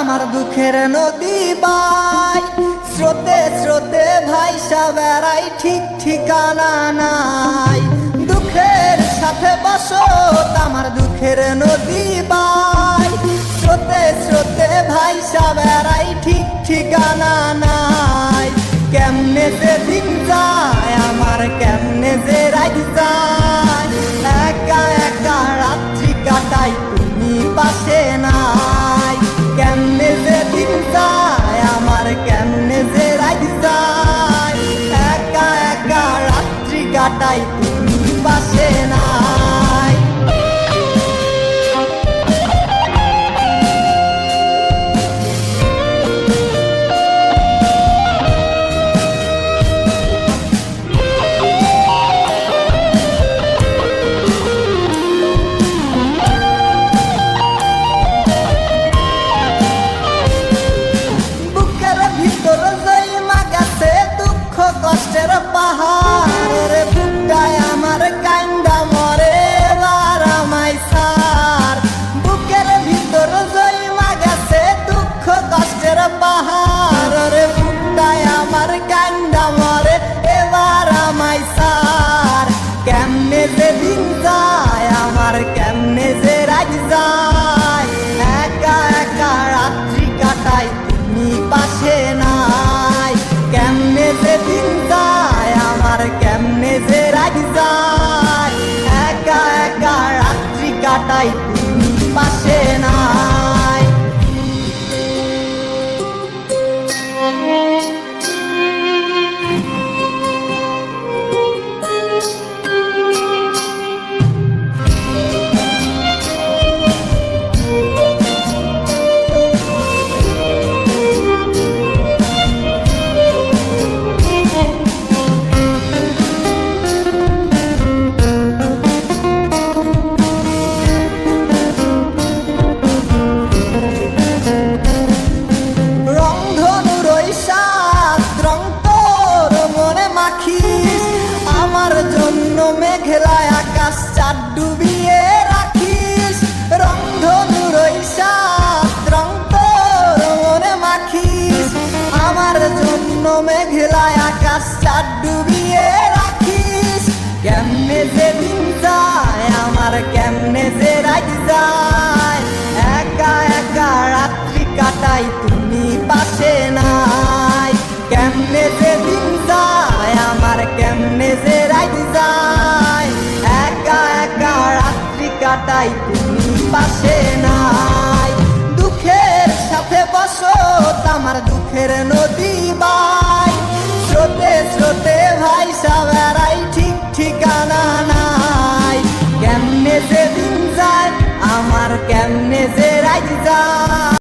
আমার দুঃখের নদী বাই। স্রোতে স্রোতে ভাইসা বেড়াই ঠিক ঠিকানা নাই। দুঃখের সাথে বসত আমার দুঃখের নদী বাই। স্রোতে স্রোতে ভাইসা বেড়াই ঠিক ঠিকানা নাই। কেমনে যে দিন যায়, আমার কেমনে যে রাত যায়। পাহাড় বুকটায় আমার কান্দা মরে, এবার আমায় সার বুকের ভিতর জৈমা গেছে দুঃখ কষ্টের পাহাড় রে বুকটায় আমার কান্দা মরে, এবার আমায় সার কেমনে যে দিন তুমি পাশে মেঘলায় আকাশ চার ডুবিয়ে রাখিস। রংধনুর ওই সাত রং তোর মাখিস। আমার জন্য মেঘলায় আকাশ চার ডুবিয়ে রাখিস। কেমনে যে দিন যায়, আমার কেমনে যে রাত যায়। একা একা রাত্রি কাটাই তুমি। কাটাই তুমি পাশে নাই। দুঃখের সাথে বসো আমার দুঃখের নদী বাই